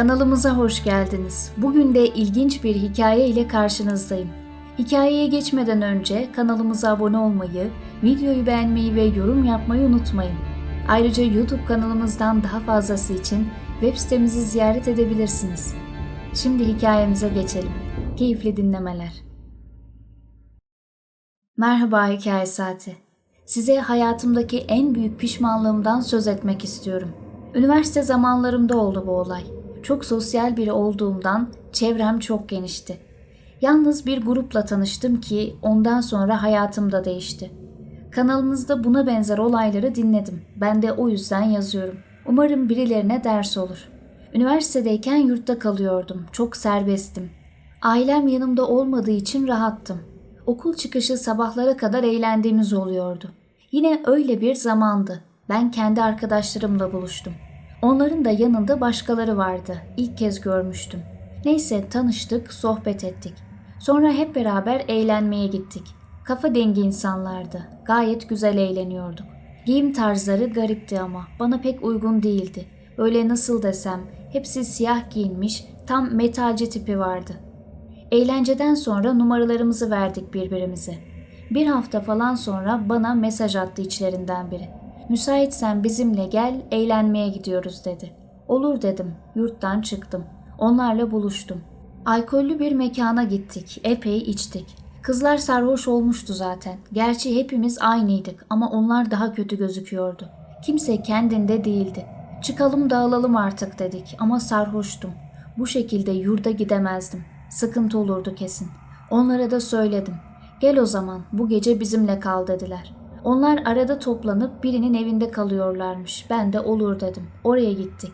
Kanalımıza hoş geldiniz. Bugün de ilginç bir hikaye ile karşınızdayım. Hikayeye geçmeden önce kanalımıza abone olmayı, videoyu beğenmeyi ve yorum yapmayı unutmayın. Ayrıca YouTube kanalımızdan daha fazlası için web sitemizi ziyaret edebilirsiniz. Şimdi hikayemize geçelim. Keyifli dinlemeler. Merhaba Hikaye Saati. Size hayatımdaki en büyük pişmanlığımdan söz etmek istiyorum. Üniversite zamanlarımda oldu bu olay. Çok sosyal biri olduğumdan çevrem çok genişti. Yalnız bir grupla tanıştım ki ondan sonra hayatım da değişti. Kanalınızda buna benzer olayları dinledim. Ben de o yüzden yazıyorum. Umarım birilerine ders olur. Üniversitedeyken yurtta kalıyordum. Çok serbestim. Ailem yanımda olmadığı için rahattım. Okul çıkışı sabahlara kadar eğlendiğimiz oluyordu. Yine öyle bir zamandı. Ben kendi arkadaşlarımla buluştum. Onların da yanında başkaları vardı. İlk kez görmüştüm. Neyse tanıştık, sohbet ettik. Sonra hep beraber eğlenmeye gittik. Kafa dengi insanlardı. Gayet güzel eğleniyorduk. Giyim tarzları garipti ama bana pek uygun değildi. Böyle nasıl desem hepsi siyah giyinmiş, tam metalci tipi vardı. Eğlenceden sonra numaralarımızı verdik birbirimize. Bir hafta falan sonra bana mesaj attı içlerinden biri. Müsaitsen bizimle gel, eğlenmeye gidiyoruz dedi. Olur dedim. Yurttan çıktım. Onlarla buluştum. Alkollü bir mekana gittik. Epey içtik. Kızlar sarhoş olmuştu zaten. Gerçi hepimiz aynıydık ama onlar daha kötü gözüküyordu. Kimse kendinde değildi. Çıkalım dağılalım artık dedik ama sarhoştum. Bu şekilde yurda gidemezdim. Sıkıntı olurdu kesin. Onlara da söyledim. Gel o zaman bu gece bizimle kal dediler. Onlar arada toplanıp birinin evinde kalıyorlarmış. Ben de olur dedim. Oraya gittik.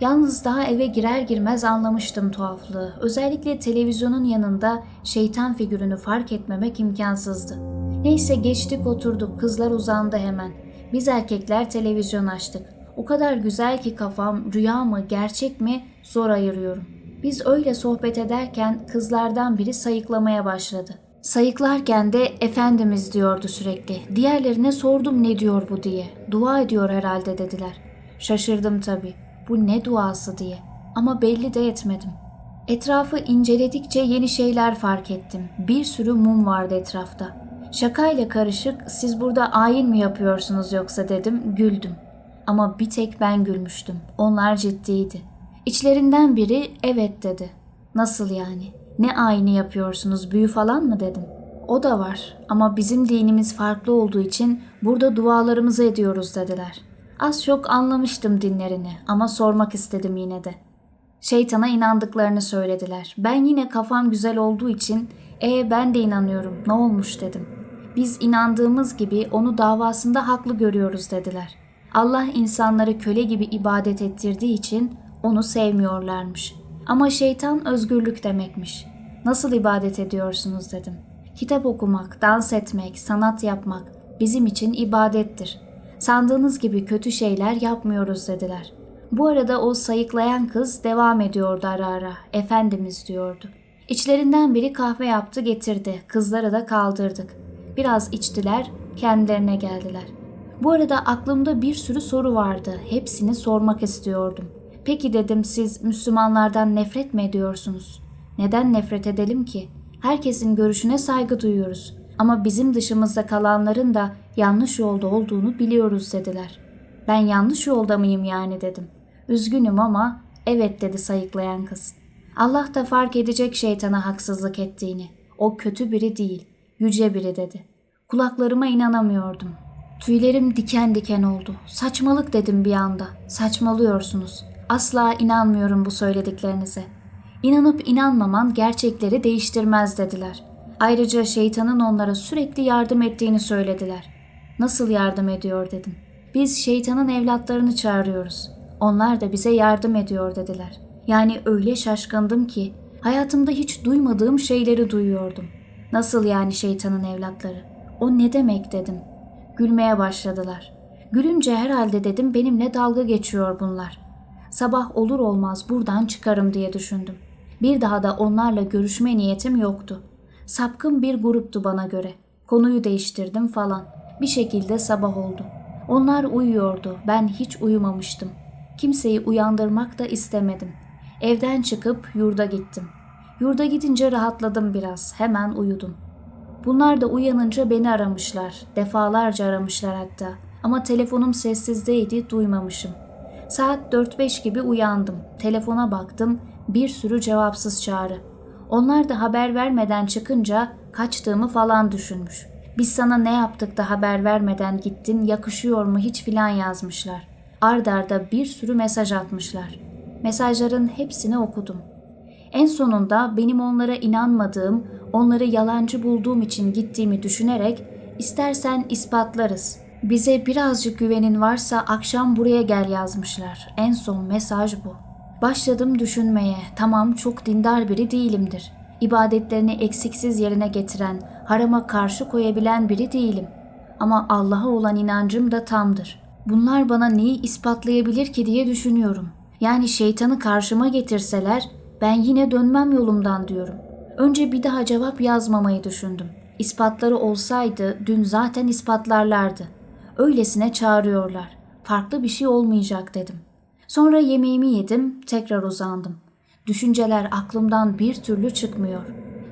Yalnız daha eve girer girmez anlamıştım tuhaflığı. Özellikle televizyonun yanında şeytan figürünü fark etmemek imkansızdı. Neyse geçtik oturduk. Kızlar uzandı hemen. Biz erkekler televizyon açtık. O kadar güzel ki kafam rüya mı gerçek mi zor ayırıyorum. Biz öyle sohbet ederken kızlardan biri sayıklamaya başladı. Sayıklarken de Efendimiz diyordu sürekli. Diğerlerine sordum ne diyor bu diye. Dua ediyor herhalde dediler. Şaşırdım tabii. Bu ne duası diye. Ama belli de etmedim. Etrafı inceledikçe yeni şeyler fark ettim. Bir sürü mum vardı etrafta. Şakayla karışık siz burada ayin mi yapıyorsunuz yoksa dedim güldüm. Ama bir tek ben gülmüştüm. Onlar ciddiydi. İçlerinden biri evet dedi. Nasıl yani? Ne ayini yapıyorsunuz büyü falan mı dedim. O da var ama bizim dinimiz farklı olduğu için burada dualarımızı ediyoruz dediler. Az çok anlamıştım dinlerini ama sormak istedim yine de. Şeytana inandıklarını söylediler. Ben yine kafam güzel olduğu için e ben de inanıyorum ne olmuş dedim. Biz inandığımız gibi onu davasında haklı görüyoruz dediler. Allah insanları köle gibi ibadet ettirdiği için onu sevmiyorlarmış. Ama şeytan özgürlük demekmiş. Nasıl ibadet ediyorsunuz dedim. Kitap okumak, dans etmek, sanat yapmak bizim için ibadettir. Sandığınız gibi kötü şeyler yapmıyoruz dediler. Bu arada o sayıklayan kız devam ediyordu ara ara. Efendimiz diyordu. İçlerinden biri kahve yaptı getirdi. Kızları da kaldırdık. Biraz içtiler, kendilerine geldiler. Bu arada aklımda bir sürü soru vardı. Hepsini sormak istiyordum. Peki dedim siz Müslümanlardan nefret mi ediyorsunuz? Neden nefret edelim ki? Herkesin görüşüne saygı duyuyoruz. Ama bizim dışımızda kalanların da yanlış yolda olduğunu biliyoruz dediler. Ben yanlış yolda mıyım yani dedim. Üzgünüm ama evet dedi sayıklayan kız. Allah da fark edecek şeytana haksızlık ettiğini. O kötü biri değil, yüce biri dedi. Kulaklarıma inanamıyordum. Tüylerim diken diken oldu. Saçmalık dedim bir anda. Saçmalıyorsunuz. Asla inanmıyorum bu söylediklerinize. İnanıp inanmaman gerçekleri değiştirmez dediler. Ayrıca şeytanın onlara sürekli yardım ettiğini söylediler. Nasıl yardım ediyor dedim. Biz şeytanın evlatlarını çağırıyoruz. Onlar da bize yardım ediyor dediler. Yani öyle şaşkındım ki hayatımda hiç duymadığım şeyleri duyuyordum. Nasıl yani şeytanın evlatları? O ne demek dedim. Gülmeye başladılar. Gülünce herhalde dedim benimle dalga geçiyor bunlar. Sabah olur olmaz buradan çıkarım diye düşündüm. Bir daha da onlarla görüşme niyetim yoktu. Sapkın bir gruptu bana göre. Konuyu değiştirdim falan. Bir şekilde sabah oldu. Onlar uyuyordu. Ben hiç uyumamıştım. Kimseyi uyandırmak da istemedim. Evden çıkıp yurda gittim. Yurda gidince rahatladım biraz. Hemen uyudum. Bunlar da uyanınca beni aramışlar. Defalarca aramışlar hatta. Ama telefonum sessizdeydi, duymamışım. Saat 4-5 gibi uyandım. Telefona baktım. Bir sürü cevapsız çağrı. Onlar da haber vermeden çıkınca kaçtığımı falan düşünmüş. Biz sana ne yaptık da haber vermeden gittin, yakışıyor mu hiç filan yazmışlar. Ard arda bir sürü mesaj atmışlar. Mesajların hepsini okudum. En sonunda benim onlara inanmadığım, onları yalancı bulduğum için gittiğimi düşünerek istersen ispatlarız. Bize birazcık güvenin varsa akşam buraya gel yazmışlar. En son mesaj bu. Başladım düşünmeye. Tamam çok dindar biri değilimdir. İbadetlerini eksiksiz yerine getiren, harama karşı koyabilen biri değilim. Ama Allah'a olan inancım da tamdır. Bunlar bana neyi ispatlayabilir ki diye düşünüyorum. Yani şeytanı karşıma getirseler ben yine dönmem yolumdan diyorum. Önce bir daha cevap yazmamayı düşündüm. İspatları olsaydı dün zaten ispatlarlardı. Öylesine çağırıyorlar. Farklı bir şey olmayacak dedim. Sonra yemeğimi yedim, tekrar uzandım. Düşünceler aklımdan bir türlü çıkmıyor.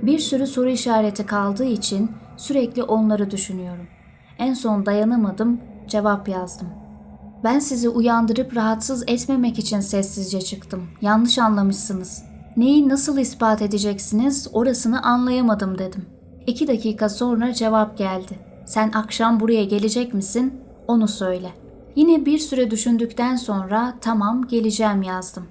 Bir sürü soru işareti kaldığı için sürekli onları düşünüyorum. En son dayanamadım, cevap yazdım. Ben sizi uyandırıp rahatsız etmemek için sessizce çıktım. Yanlış anlamışsınız. Neyi nasıl ispat edeceksiniz orasını anlayamadım dedim. İki dakika sonra cevap geldi. Sen akşam buraya gelecek misin? Onu söyle. Yine bir süre düşündükten sonra tamam geleceğim yazdım.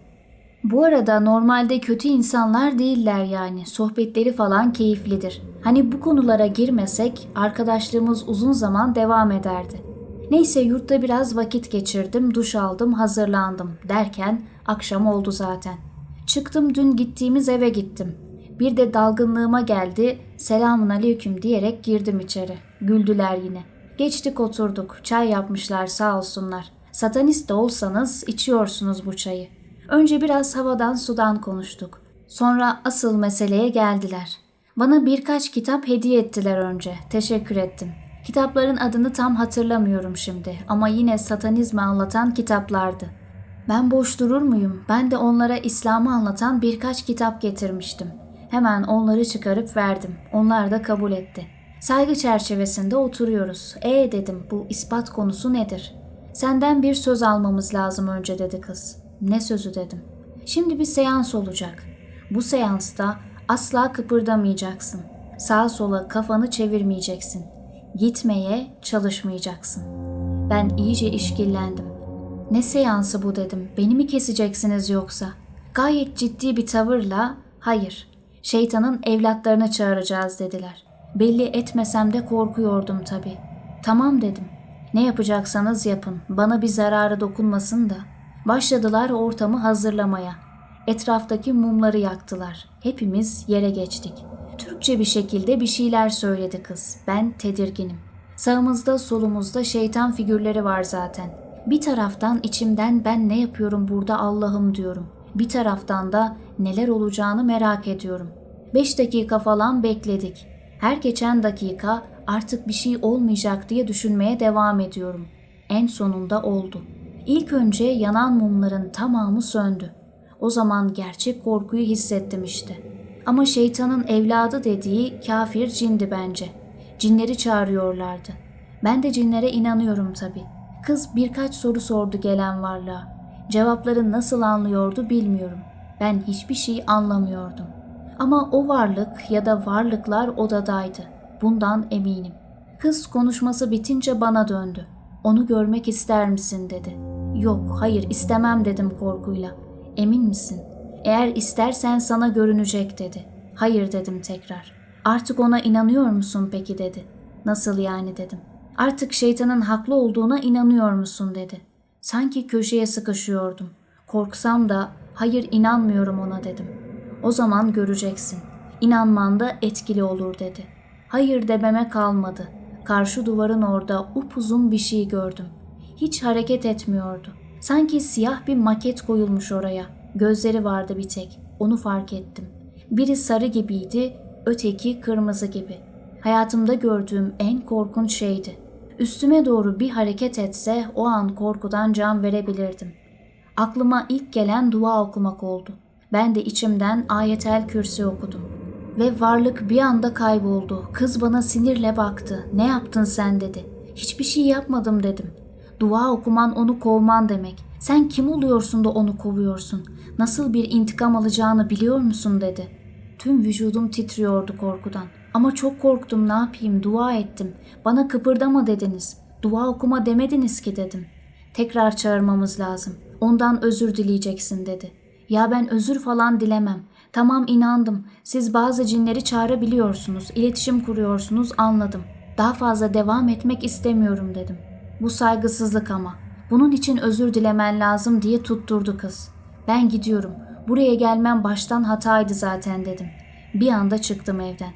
Bu arada normalde kötü insanlar değiller yani. Sohbetleri falan keyiflidir. Hani bu konulara girmesek arkadaşlığımız uzun zaman devam ederdi. Neyse yurtta biraz vakit geçirdim, duş aldım, hazırlandım derken akşam oldu zaten. Çıktım dün gittiğimiz eve gittim. Bir de dalgınlığıma geldi, selamun aleyküm diyerek girdim içeri. Güldüler yine. Geçtik oturduk, çay yapmışlar sağ olsunlar. Satanist de olsanız içiyorsunuz bu çayı. Önce biraz havadan sudan konuştuk. Sonra asıl meseleye geldiler. Bana birkaç kitap hediye ettiler önce. Teşekkür ettim. Kitapların adını tam hatırlamıyorum şimdi ama yine satanizmi anlatan kitaplardı. Ben boş durur muyum? Ben de onlara İslam'ı anlatan birkaç kitap getirmiştim. Hemen onları çıkarıp verdim. Onlar da kabul etti. Saygı çerçevesinde oturuyoruz. E dedim bu ispat konusu nedir? Senden bir söz almamız lazım önce dedi kız. Ne sözü dedim. Şimdi bir seans olacak. Bu seansta asla kıpırdamayacaksın. Sağa sola kafanı çevirmeyeceksin. Gitmeye çalışmayacaksın. Ben iyice işkillendim. Ne seansı bu dedim. Beni mi keseceksiniz yoksa? Gayet ciddi bir tavırla hayır. Şeytanın evlatlarını çağıracağız dediler. Belli etmesem de korkuyordum tabii. Tamam dedim. Ne yapacaksanız yapın. Bana bir zararı dokunmasın da. Başladılar ortamı hazırlamaya. Etraftaki mumları yaktılar. Hepimiz yere geçtik. Türkçe bir şekilde bir şeyler söyledi kız. Ben tedirginim. Sağımızda solumuzda şeytan figürleri var zaten. Bir taraftan içimden ben ne yapıyorum burada Allah'ım diyorum. Bir taraftan da neler olacağını merak ediyorum. Beş dakika falan bekledik. Her geçen dakika artık bir şey olmayacak diye düşünmeye devam ediyorum. En sonunda oldu. İlk önce yanan mumların tamamı söndü. O zaman gerçek korkuyu hissettim işte. Ama şeytanın evladı dediği kafir cindi bence. Cinleri çağırıyorlardı. Ben de cinlere inanıyorum tabii. Kız birkaç soru sordu gelen varlığa. Cevapları nasıl anlıyordu bilmiyorum. Ben hiçbir şey anlamıyordum. Ama o varlık ya da varlıklar odadaydı. Bundan eminim. Kız konuşması bitince bana döndü. Onu görmek ister misin dedi. Yok, hayır istemem dedim korkuyla. Emin misin? Eğer istersen sana görünecek dedi. Hayır dedim tekrar. Artık ona inanıyor musun peki dedi. Nasıl yani dedim. Artık şeytanın haklı olduğuna inanıyor musun dedi. Sanki köşeye sıkışıyordum. Korksam da hayır inanmıyorum ona dedim. O zaman göreceksin. İnanman da etkili olur dedi. Hayır dememe kalmadı. Karşı duvarın orada upuzun bir şey gördüm. Hiç hareket etmiyordu. Sanki siyah bir maket koyulmuş oraya. Gözleri vardı bir tek. Onu fark ettim. Biri sarı gibiydi, öteki kırmızı gibi. Hayatımda gördüğüm en korkunç şeydi. Üstüme doğru bir hareket etse o an korkudan can verebilirdim. Aklıma ilk gelen dua okumak oldu. Ben de içimden ayetel kürsi okudum. Ve varlık bir anda kayboldu. Kız bana sinirle baktı. Ne yaptın sen dedi. Hiçbir şey yapmadım dedim. Dua okuman onu kovman demek. Sen kim oluyorsun da onu kovuyorsun? Nasıl bir intikam alacağını biliyor musun dedi. Tüm vücudum titriyordu korkudan. Ama çok korktum ne yapayım dua ettim. Bana kıpırdama dediniz. Dua okuma demediniz ki dedim. Tekrar çağırmamız lazım. Ondan özür dileyeceksin dedi. Ya ben özür falan dilemem. Tamam inandım. Siz bazı cinleri çağırabiliyorsunuz, iletişim kuruyorsunuz anladım. Daha fazla devam etmek istemiyorum dedim. Bu saygısızlık ama. Bunun için özür dilemen lazım diye tutturdu kız. Ben gidiyorum. Buraya gelmem baştan hataydı zaten dedim. Bir anda çıktım evden.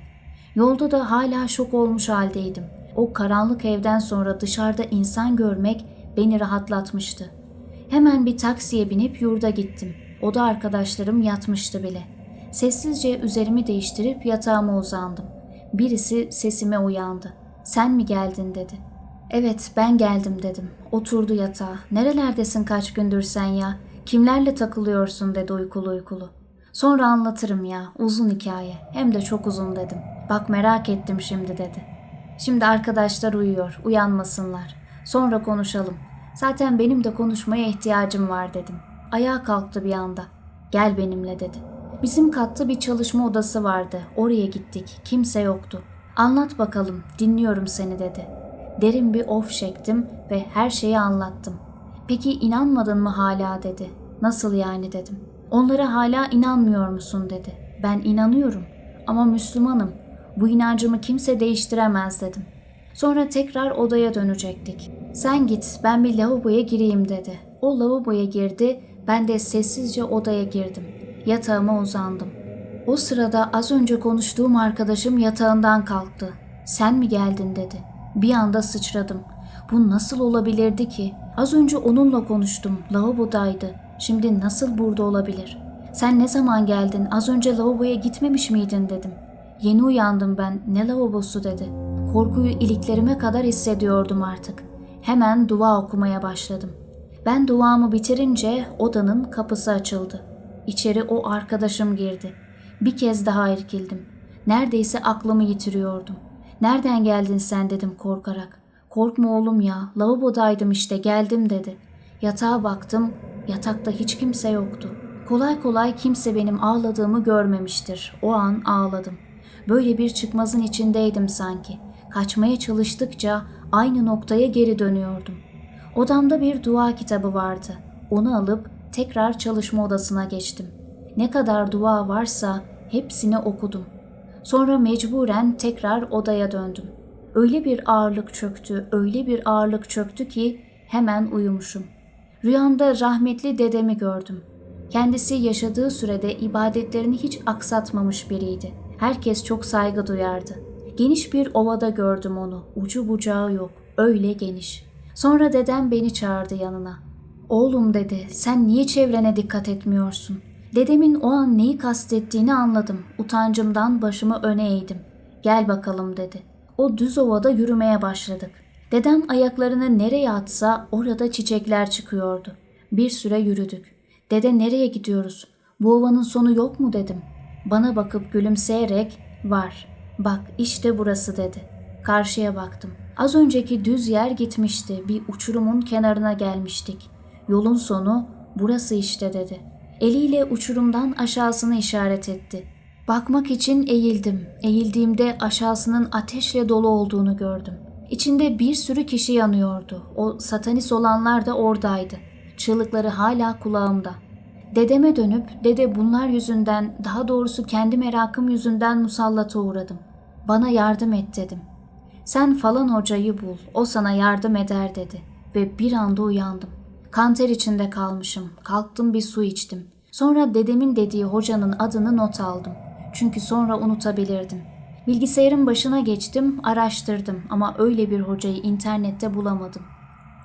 Yolda da hala şok olmuş haldeydim. O karanlık evden sonra dışarıda insan görmek beni rahatlatmıştı. Hemen bir taksiye binip yurda gittim. Oda arkadaşlarım yatmıştı bile. Sessizce üzerimi değiştirip yatağıma uzandım. Birisi sesime uyandı. Sen mi geldin dedi. Evet ben geldim dedim. Oturdu yatağa. Nerelerdesin kaç gündür sen ya? Kimlerle takılıyorsun dedi uykulu uykulu. Sonra anlatırım ya uzun hikaye. Hem de çok uzun dedim. Bak merak ettim şimdi dedi. Şimdi arkadaşlar uyuyor uyanmasınlar. Sonra konuşalım. Zaten benim de konuşmaya ihtiyacım var dedim. Ayağa kalktı bir anda. Gel benimle dedi. Bizim katta bir çalışma odası vardı. Oraya gittik. Kimse yoktu. Anlat bakalım. Dinliyorum seni dedi. Derin bir of çektim ve her şeyi anlattım. Peki inanmadın mı hala dedi. Nasıl yani dedim. Onlara hala inanmıyor musun dedi. Ben inanıyorum ama Müslümanım. Bu inancımı kimse değiştiremez dedim. Sonra tekrar odaya dönecektik. Sen git ben bir lavaboya gireyim dedi. O lavaboya girdi ben de sessizce odaya girdim. Yatağıma uzandım. O sırada az önce konuştuğum arkadaşım yatağından kalktı. Sen mi geldin dedi. Bir anda sıçradım. Bu nasıl olabilirdi ki? Az önce onunla konuştum. Lavabodaydı. Şimdi nasıl burada olabilir? Sen ne zaman geldin? Az önce lavaboya gitmemiş miydin dedim. Yeni uyandım ben. Ne lavabosu dedi. Korkuyu iliklerime kadar hissediyordum artık. Hemen dua okumaya başladım. Ben duamı bitirince odanın kapısı açıldı. İçeri o arkadaşım girdi. Bir kez daha irkildim. Neredeyse aklımı yitiriyordum. Nereden geldin sen dedim korkarak. Korkma oğlum ya, lavabodaydım işte geldim dedi. Yatağa baktım, yatakta hiç kimse yoktu. Kolay kolay kimse benim ağladığımı görmemiştir. O an ağladım. Böyle bir çıkmazın içindeydim sanki. Kaçmaya çalıştıkça aynı noktaya geri dönüyordum. Odamda bir dua kitabı vardı. Onu alıp tekrar çalışma odasına geçtim. Ne kadar dua varsa hepsini okudum. Sonra mecburen tekrar odaya döndüm. Öyle bir ağırlık çöktü, öyle bir ağırlık çöktü ki hemen uyumuşum. Rüyamda rahmetli dedemi gördüm. Kendisi yaşadığı sürede ibadetlerini hiç aksatmamış biriydi. Herkes çok saygı duyardı. Geniş bir ovada gördüm onu. Ucu bucağı yok. Öyle geniş. Sonra dedem beni çağırdı yanına. Oğlum dedi, sen niye çevrene dikkat etmiyorsun? Dedemin o an neyi kastettiğini anladım. Utancımdan başımı öne eğdim. Gel bakalım dedi. O düz ovada yürümeye başladık. Dedem ayaklarını nereye atsa orada çiçekler çıkıyordu. Bir süre yürüdük. Dede nereye gidiyoruz? Bu ovanın sonu yok mu dedim. Bana bakıp gülümseyerek var. Bak işte burası dedi. Karşıya baktım. Az önceki düz yer gitmişti. Bir uçurumun kenarına gelmiştik. Yolun sonu burası işte dedi. Eliyle uçurumdan aşağısını işaret etti. Bakmak için eğildim. Eğildiğimde aşağısının ateşle dolu olduğunu gördüm. İçinde bir sürü kişi yanıyordu. O satanist olanlar da oradaydı. Çığlıkları hala kulağımda. Dedeme dönüp dede bunlar yüzünden daha doğrusu kendi merakım yüzünden musallata uğradım. Bana yardım et dedim. Sen falan hocayı bul, o sana yardım eder dedi. Ve bir anda uyandım. Kanter içinde kalmışım. Kalktım bir su içtim. Sonra dedemin dediği hocanın adını not aldım. Çünkü sonra unutabilirdim. Bilgisayarın başına geçtim, araştırdım ama öyle bir hocayı internette bulamadım.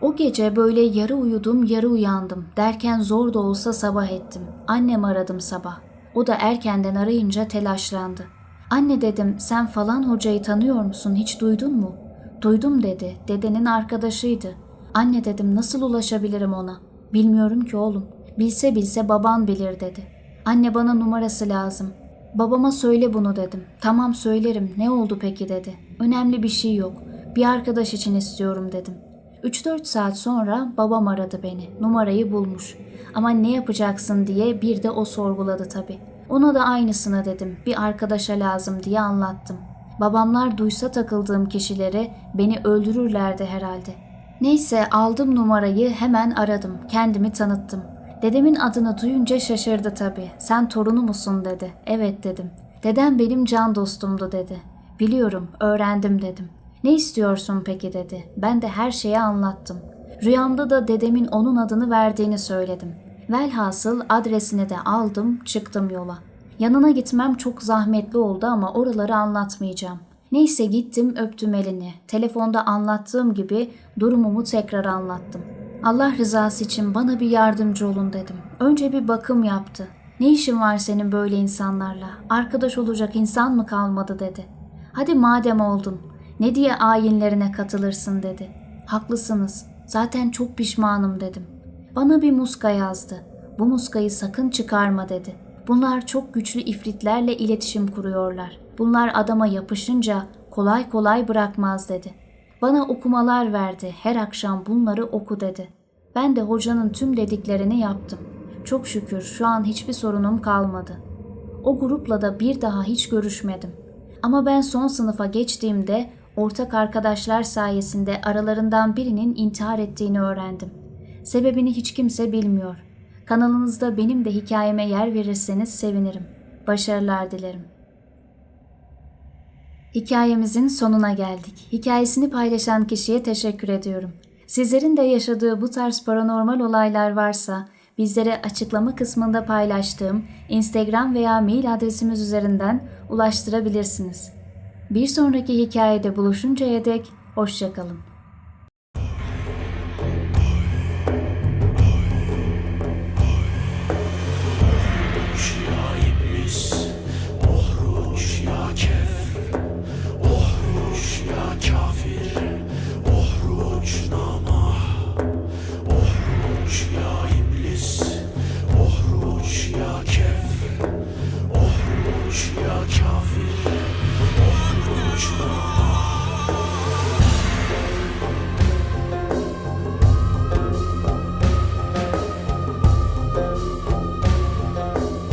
O gece böyle yarı uyudum, yarı uyandım. Derken zor da olsa sabah ettim. Annem aradım sabah. O da erkenden arayınca telaşlandı. Anne dedim, sen falan hocayı tanıyor musun, hiç duydun mu? Duydum dedi, dedenin arkadaşıydı. Anne dedim, nasıl ulaşabilirim ona? Bilmiyorum ki oğlum. Bilse bilse baban bilir dedi. Anne bana numarası lazım. Babama söyle bunu dedim. Tamam söylerim. Ne oldu peki dedi. Önemli bir şey yok. Bir arkadaş için istiyorum dedim. 3-4 saat sonra babam aradı beni. Numarayı bulmuş. Ama ne yapacaksın diye bir de o sorguladı tabii. Ona da aynısını dedim. Bir arkadaşa lazım diye anlattım. Babamlar duysa takıldığım kişileri beni öldürürlerdi herhalde. Neyse aldım numarayı hemen aradım. Kendimi tanıttım. Dedemin adını duyunca şaşırdı tabii. Sen torunu musun dedi. Evet dedim. Dedem benim can dostumdu dedi. Biliyorum, öğrendim dedim. Ne istiyorsun peki dedi. Ben de her şeyi anlattım. Rüyamda da dedemin onun adını verdiğini söyledim. Velhasıl adresini de aldım, çıktım yola. Yanına gitmem çok zahmetli oldu ama oraları anlatmayacağım. Neyse gittim öptüm elini. Telefonda anlattığım gibi durumumu tekrar anlattım. Allah rızası için bana bir yardımcı olun dedim. Önce bir bakım yaptı. Ne işin var senin böyle insanlarla? Arkadaş olacak insan mı kalmadı dedi. Hadi madem oldun. Ne diye ayinlerine katılırsın dedi. Haklısınız. Zaten çok pişmanım dedim. Bana bir muska yazdı. Bu muskayı sakın çıkarma dedi. Bunlar çok güçlü ifritlerle iletişim kuruyorlar. Bunlar adama yapışınca kolay kolay bırakmaz dedi. Bana okumalar verdi. Her akşam bunları oku dedi. Ben de hocanın tüm dediklerini yaptım. Çok şükür şu an hiçbir sorunum kalmadı. O grupla da bir daha hiç görüşmedim. Ama ben son sınıfa geçtiğimde ortak arkadaşlar sayesinde aralarından birinin intihar ettiğini öğrendim. Sebebini hiç kimse bilmiyor. Kanalınızda benim de hikayeme yer verirseniz sevinirim. Başarılar dilerim. Hikayemizin sonuna geldik. Hikayesini paylaşan kişiye teşekkür ediyorum. Sizlerin de yaşadığı bu tarz paranormal olaylar varsa bizlere açıklama kısmında paylaştığım Instagram veya mail adresimiz üzerinden ulaştırabilirsiniz. Bir sonraki hikayede buluşuncaya dek hoşçakalın.